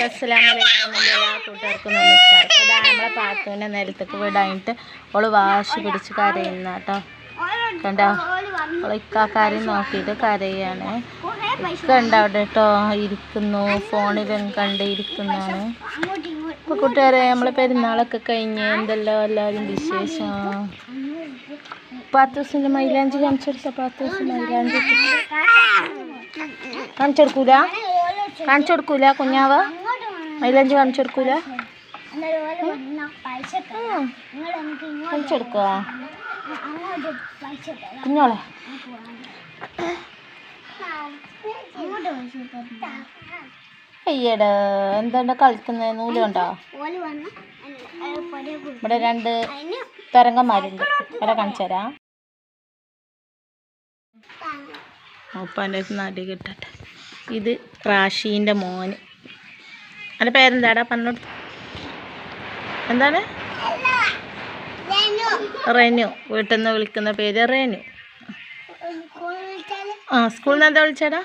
അസ്സലാമലൈക്കും എല്ലാ കൂട്ടുകാർക്കും നമസ്കാരം അതാ നമ്മളെ പാത്തുവിന്റെ നിലത്തേക്ക് വിടാനിട്ട് ഓൾ വാശി പിടിച്ച് കരയുന്ന കേട്ടോ കണ്ടോ ഓൾ ഇക്കാക്കാരെ നോക്കിയിട്ട് കരയാണ് ഇക്ക ഉണ്ട് അവിടെ കേട്ടോ ഇരിക്കുന്നു ഫോണിലും കണ്ട് ഇരിക്കുന്നതാണ് അപ്പോൾ കൂട്ടുകാരെ നമ്മളെ പെരുന്നാളൊക്കെ കഴിഞ്ഞ് എന്തല്ലോ എല്ലാവരും വിശേഷം പത്ത് ദിവസത്തിന്റെ മൈലാഞ്ചി കാണിച്ചെടുത്ത പത്ത് ദിവസം മൈലാഞ്ചി കാണിച്ചെടുക്കൂല കാണിച്ചെടുക്കൂല കുഞ്ഞാവ മൈലാഞ്ചി കാണിച്ചെടുക്കുക കുഞ്ഞോളെ. അയ്യടാ എന്താ കളിക്കുന്നത് നൂലുണ്ടോ ഇവിടെ രണ്ട് തരംഗന്മാരുണ്ട്. അവരെ കാണിച്ചു തരാം. ഉപ്പാന്റെ നടി കിട്ടട്ടെ. ഇത് റാഷീന്റെ മോന്. എന്റെ പേരെന്താടാ പറഞ്ഞോട്ട് എന്താണ്? റെനു. വീട്ടിൽ നിന്ന് വിളിക്കുന്ന പേര് റെനു. ആ സ്കൂളിൽ നിന്ന് എന്താ വിളിച്ചേടാ?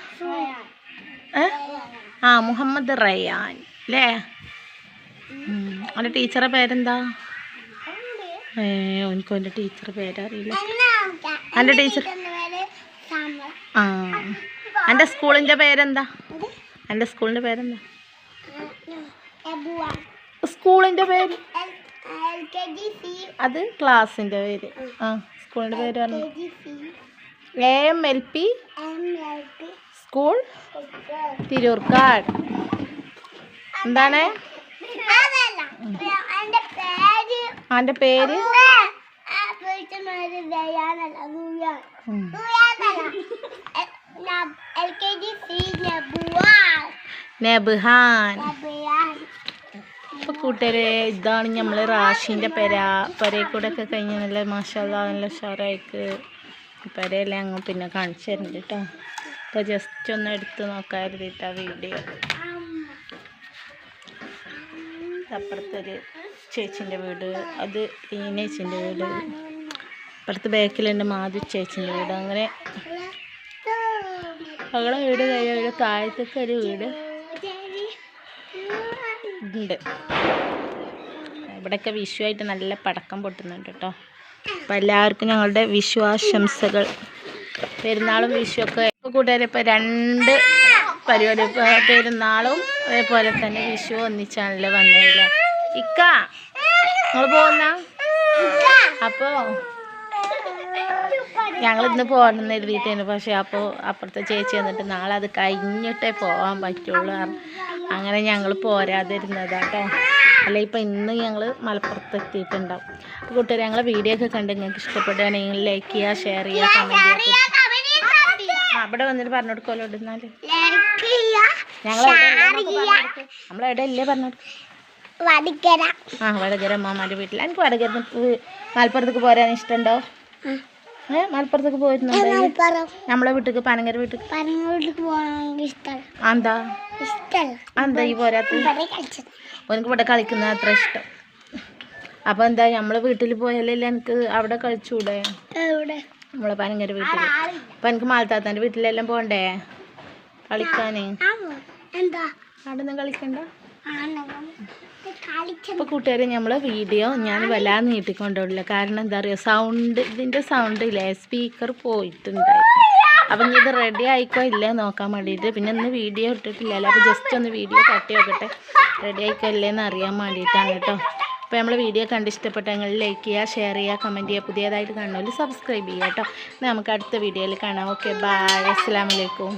ഏ? ആ മുഹമ്മദ് റയാൻ അല്ലേ അവന്റെ ടീച്ചറെ പേരെന്താ? ഏ എനിക്ക് അവന്റെ ടീച്ചറെ പേരറിയില്ല. അവന്റെ ടീച്ചർ ആ എന്റെ സ്കൂളിന്റെ പേരെന്താ? എന്റെ സ്കൂളിന്റെ പേരെന്താ? സ്കൂളിന്റെ പേര്? അത് ക്ലാസിന്റെ പേര്. ആ. സ്കൂളിന്റെ പേര് പറഞ്ഞു? A M L P? School? Tirurkkad. എന്താണ്? അവന്റെ പേര്. നബുഹാൻ കൂട്ടുകാരെ ഇതാണ് നമ്മൾ റാഷിന്റെ പെര. പെരയിൽ കൂടെ ഒക്കെ കഴിഞ്ഞ് നല്ല മാഷാല്ല നല്ല ഉഷാറായിക്ക് പെരയെല്ലാം അങ്ങ് പിന്നെ കാണിച്ചു തരുന്നുണ്ട് കേട്ടോ അപ്പോൾ ജസ്റ്റ് ഒന്ന് എടുത്ത് ആ വീഡിയോ. അപ്പുറത്തൊരു ചേച്ചിന്റെ വീട് അത് ഈനേച്ചിന്റെ വീട്. അപ്പുറത്ത് ബാക്കിലുണ്ട് മാധു ചേച്ചിന്റെ വീട്. അങ്ങനെ അവളെ വീട് കഴിയാൻ ഇവിടെ താഴത്തൊക്കെ ഒരു വീട്. ഉണ്ട്. ഇവിടെയൊക്കെ വിഷുവായിട്ട് നല്ല പടക്കം പൊട്ടുന്നുണ്ട് കേട്ടോ. അപ്പം എല്ലാവർക്കും ഞങ്ങളുടെ വിഷു ആശംസകൾ പെരുന്നാളും വിഷുവൊക്കെ കൂട്ടുകാരെ ഇപ്പോൾ രണ്ട് പരിപാടി പെരുന്നാളും അതേപോലെ തന്നെ വിഷു ഒന്നിച്ചാണല്ലോ വന്നതില്ല? ഇക്ക നിങ്ങൾ പോകുന്ന അപ്പോൾ ഞങ്ങൾ ഇന്ന് പോകണം എഴുതിയിട്ടായിരുന്നു പക്ഷേ അപ്പോൾ അപ്പുറത്തെ ചേച്ചി വന്നിട്ട് നാളെ അത് കഴിഞ്ഞിട്ടേ പോകാൻ പറ്റുള്ളൂ. അങ്ങനെ ഞങ്ങൾ പോരാതിരുന്നതാട്ടോ. അല്ല ഇപ്പം ഇന്ന് ഞങ്ങൾ മലപ്പുറത്ത് എത്തിയിട്ടുണ്ടാവും. അപ്പോൾ കൂട്ടുകാർ ഞങ്ങളെ വീഡിയോ ഒക്കെ കണ്ട് നിങ്ങൾക്ക് ഇഷ്ടപ്പെടുകയാണെങ്കിൽ ലൈക്ക് ചെയ്യുക ഷെയർ ചെയ്യുക കമന്റ് ചെയ്യുക അവിടെ വന്നിട്ട് പറഞ്ഞു കൊടുക്കുമല്ലോ ഇടുന്നാൽ ഞങ്ങൾ നമ്മളെവിടെ ഇല്ലേ പറഞ്ഞു കൊടുക്കും വടിക്കര ആ വടകര അമ്മാമാന്റെ വീട്ടിൽ എനിക്ക് വടകര മലപ്പുറത്തേക്ക് പോരാൻ ഇഷ്ടമുണ്ടോ? ഏ മലപ്പുറത്തേക്ക് പോയിരുന്നു നമ്മളെ വീട്ടിക്ക് പനങ്ങര വീട്ടിക്ക്. പറഞ്ഞോട്ട് പോകണമെങ്കിൽ ഇഷ്ടമല്ല എന്താ ഇഷ്ടമല്ല എന്താ ഈ പോരാത്ത ഇവിടെ കളിച്ചത്. എനിക്ക് ഇവിടെ കളിക്കുന്ന അത്ര ഇഷ്ടം. അപ്പോൾ എന്താ നമ്മളെ വീട്ടിൽ പോയാലല്ലേ എനിക്ക് അവിടെ കളിച്ചൂടെ? നമ്മളെ പനങ്ങര വീട്ടിൽ അപ്പം എനിക്ക് മാലത്താത്താന്റെ വീട്ടിലെല്ലാം പോകണ്ടേ കളിക്കാനേ. അവിടെ നിന്ന് കളിക്കണ്ട? അപ്പോൾ കൂട്ടുകാരെ നമ്മളെ വീഡിയോ ഞാൻ വല്ലാതെ നീട്ടിക്കൊണ്ടുള്ള കാരണം എന്താ പറയുക സൗണ്ട് ഇതിന്റെ സൗണ്ട് ഇല്ലേ? സ്പീക്കർ പോയിട്ടുണ്ടായിരുന്നു അപ്പം ഇത് റെഡി ആയിക്കോ ഇല്ലേ നോക്കാൻ വേണ്ടിട്ട് പിന്നെ ഇന്ന് വീഡിയോ ഇട്ടിട്ടില്ലല്ലോ. അപ്പോൾ ജസ്റ്റ് ഒന്ന് വീഡിയോ തട്ടി നോക്കട്ടെ. റെഡി ആയിക്കോ ഇല്ലേന്ന് അറിയാൻ വേണ്ടിയിട്ടാണ് കേട്ടോ. അപ്പോൾ നമ്മൾ വീഡിയോ കണ്ട് ഇഷ്ടപ്പെട്ടെങ്കിൽ ലൈക്ക് ചെയ്യുക ഷെയർ ചെയ്യുക കമന്റ് ചെയ്യുക. പുതിയതായിട്ട് കാണുന്നവർ സബ്സ്ക്രൈബ് ചെയ്യുക കേട്ടോ. നമുക്ക് അടുത്ത വീഡിയോയിൽ കാണാം. ഓക്കെ ബായ് അസ്സാം വലൈക്കും